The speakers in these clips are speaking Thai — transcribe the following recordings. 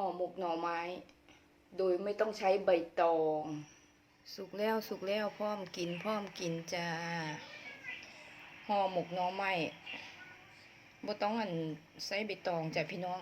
ห่อหมกหน่อไม้ โดยไม่ต้องใช้ใบตอง สุกแล้วสุกแล้วพร้อมกินพร้อมกินจ้าห่อหมกหน่อไม้บ่ต้องอันใส่ใบตองจ้ะพี่น้อง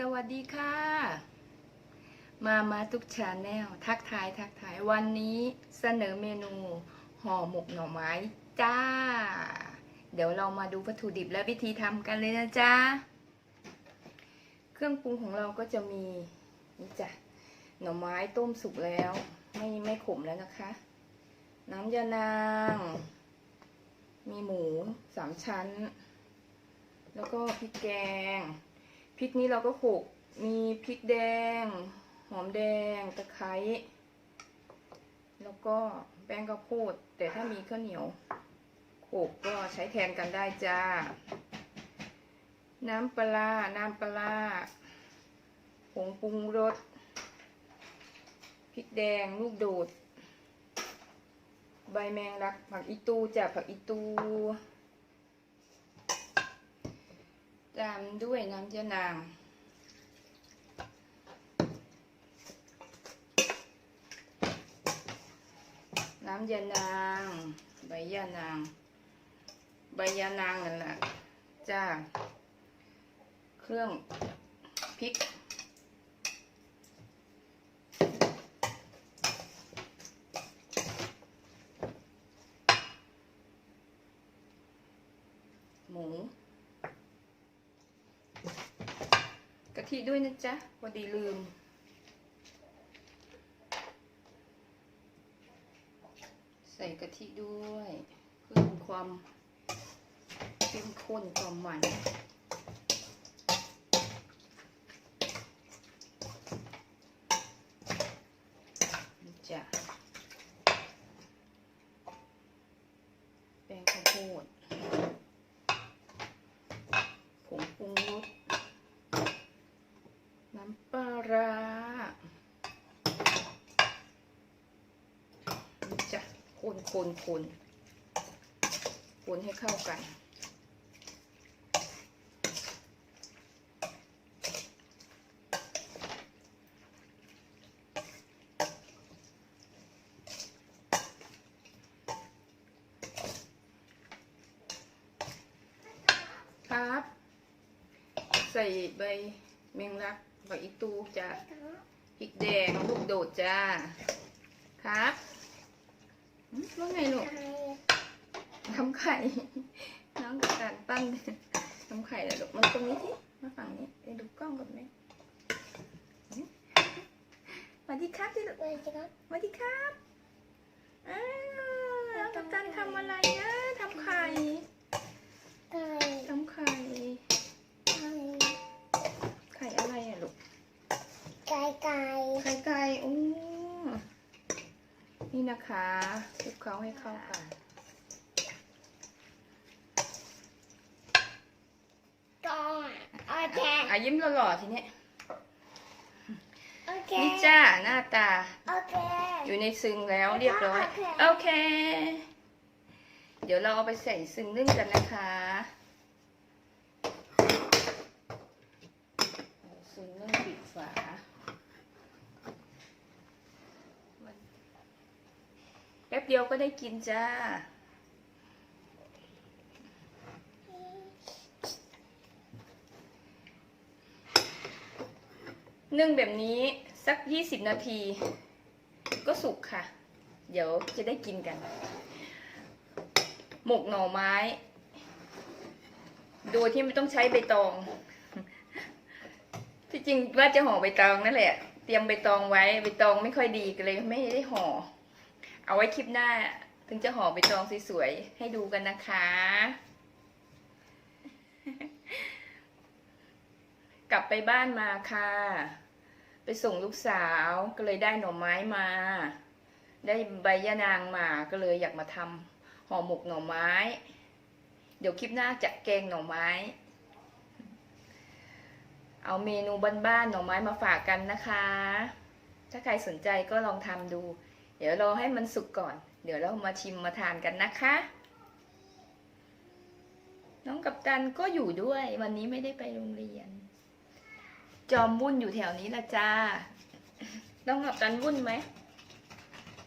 สวัสดีค่ะ มามาทุกชาแนลทักทายทักทายวันนี้เสนอเมนูห่อหมกหน่อไม้จ้า เดี๋ยวเรามาดูวัตถุดิบและวิธีทำกันเลยนะจ๊ะ เครื่องปรุงของเราก็จะมีนี่จ้ะหน่อไม้ต้มสุกแล้ว ไม่ไม่ขมแล้วนะคะ น้ำยานาง มีหมูสามชั้น แล้วก็พริกแกง พริกนี้เราก็โขกมีพริกแดง หอมแดง ตะไคร้ แล้วก็แป้งข้าวโพด แต่ถ้ามีข้าวเหนียวโขกก็ใช้แทนกันได้จ้า น้ำปลา น้ำปลาร้าผงปรุงรส พริกแดง ลูกโดด ใบแมงลัก ผักอีตูจ้ะผักอีตู ตามด้วยน้ำยานางน้ำยานาง ใบยานาง ใบยานางนั่นแหละจ้า เครื่องพริก หมู กะทิด้วยนะจ๊ะวันดีลืม ใส่กะทิด้วย เพิ่มความเข้มข้นความมันนี่จ้ะแป้งข้าวโพดผงปรุงรส น้ำปลาร้านี่จ้ะ คนคนคนให้เข้ากัน ครับ ใส่ใบแมงลักใบอีตูจะพริกแดงลูกโดดจ้า ครับ ว่าไงลูกทำไข่ น้องกับการปั้นทำไข่เลยลูกมันตรงนี้สิมาฝั่งนี้ไปดูกล้องกับแม่หึสวัสดีครับที่ลูกสวัสดีครับอ้าวน้องกับการทำอะไรนะทำไข่ทำไข่ ไข่อะไรอะลูก ไก่ไก่ ไข่ไก่โอ้ นี่นะคะคลุกเคล้าให้เข้ากันกองโอเคอะยิ้มหล่อๆทีนี้โอเคนี่จ้าหน้าตา โอเคอยู่ในซึ้งแล้วเรียบร้อย โอเคโอเคเดี๋ยวเราเอาไปใส่ซึ้งนึ่งกันนะคะเอาซึ้งนึ่งปิดฝา แป๊บ เดียวก็ได้กินจ้านนึ่งแบบนี้สักยี่สิบนาที ก็สุกค่ะ เดี๋ยวจะได้กินกัน หมกหน่อไม้ โดยที่ไม่ต้องใช้ใบตอง ที่จริงว่าจะห่อใบตองนั่นแหละ เตรียมใบตองไว้ ใบตองไม่ค่อยดีก็เลยไม่ได้ห่อ เอาไว้คลิปหน้า ถึงจะห่อใบตองสวยๆให้ดูกันนะคะ กลับไปบ้านมาค่ะ ไปส่งลูกสาวก็เลยได้หน่อไม้มา ได้ใบยะนางมาก็เลยอยากมาทำห่อหมกหน่อไม้ เดี๋ยวคลิปหน้าจะแกงหน่อไม้ เอาเมนูบ้านๆหน่อไม้มาฝากกันนะคะถ้าใครสนใจก็ลองทำดู เดี๋ยวรอให้มันสุกก่อน เดี๋ยวเรามาชิมมาทานกันนะคะ น้องกัปตันก็อยู่ด้วย วันนี้ไม่ได้ไปโรงเรียน จอมวุ่นอยู่แถวนี้ละจ้า น้องกัปตันวุ่นไหม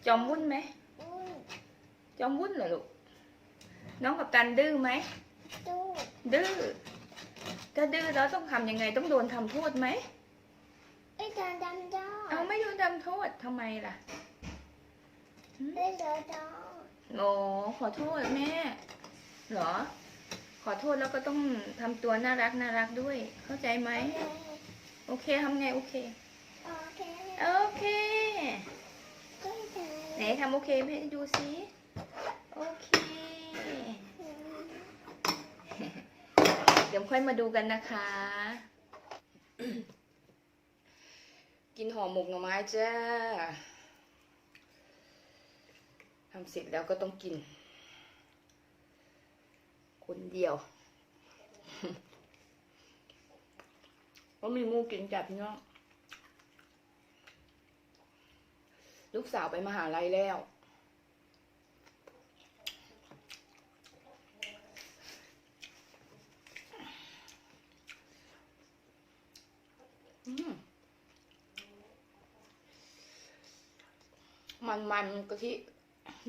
จอมวุ่นไหมอุ้ยจอมวุ่นเหรอลูก น้องกัปตันดื้อไหมตู้ดื้อ ถ้าดื้อแล้วต้องทำยังไงต้องโดนทำโทษไหมไอ้ตาดำดอเอาไม่โดนทำโทษทำไมล่ะ ไอ้ตาดอโอ้ขอโทษแม่ เหรอ ขอโทษแล้วก็ต้องทำตัวน่ารักน่ารักด้วย เข้าใจไหม โอเคทำไงโอเค โอเคโอเคก็ได้ไหนทำโอเคให้ดูสิโอเค เดี๋ยวค่อยมาดูกันนะคะ กินห่อหมกหน่อไม้จ้า ทำเสร็จแล้วก็ต้องกิน คนเดียวก็มีหมูกินจับเนาะลูกสาวไปมหาลัยแล้วอืมมันมันกะทิ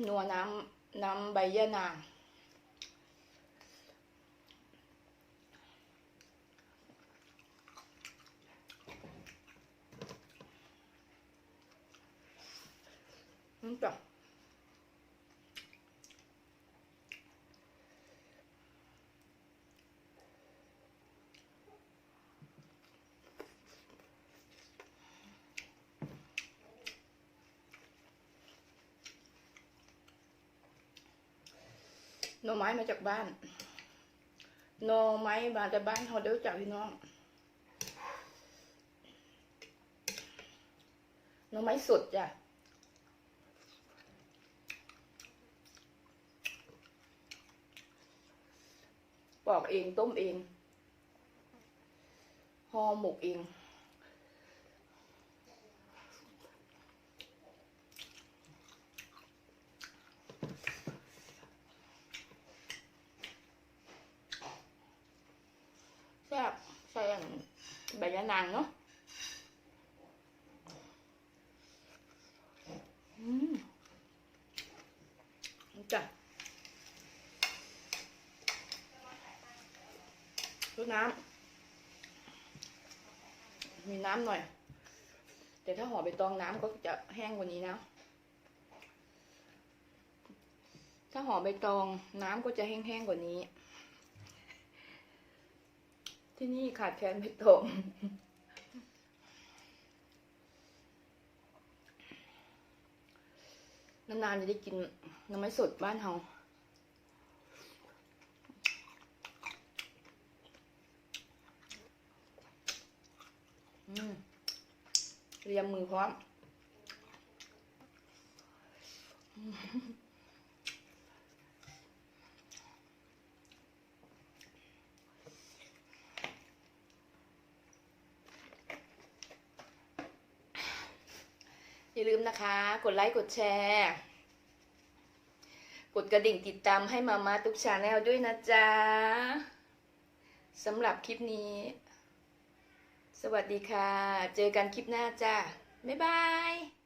นัวน้ำน้ำใบยะนางอืมจ้ะ น่อไม้มาจากบ้านหน่อไม้มาจากบ้านเขาเด้อจากพี่น้องหน่อไม้สดจ้ะปอกเองต้มเองห่อหมกเอง แซ่บใส่อันใบยะนางเนาะอืมจ้ะรดน้ำ มีน้ำหน่อย แต่ถ้าห่อใบตองน้ำก็จะแห้งกว่านี้นะ ถ้าห่อใบตองน้ำก็จะแห้งๆกว่านี้ ที่นี่ขาดแคลนใบตอง นานๆจะได้กินน้ำไม้สดบ้านเฮาเรียมมือพร้อม อย่าลืมนะคะ กดไลค์กดแชร์ กดกระดิ่งติดตามให้มามาทุกชาแนลด้วยนะจ๊ะสำหรับคลิปนี้ สวัสดีค่ะ เจอกันคลิปหน้าจ้าบ๊ายบาย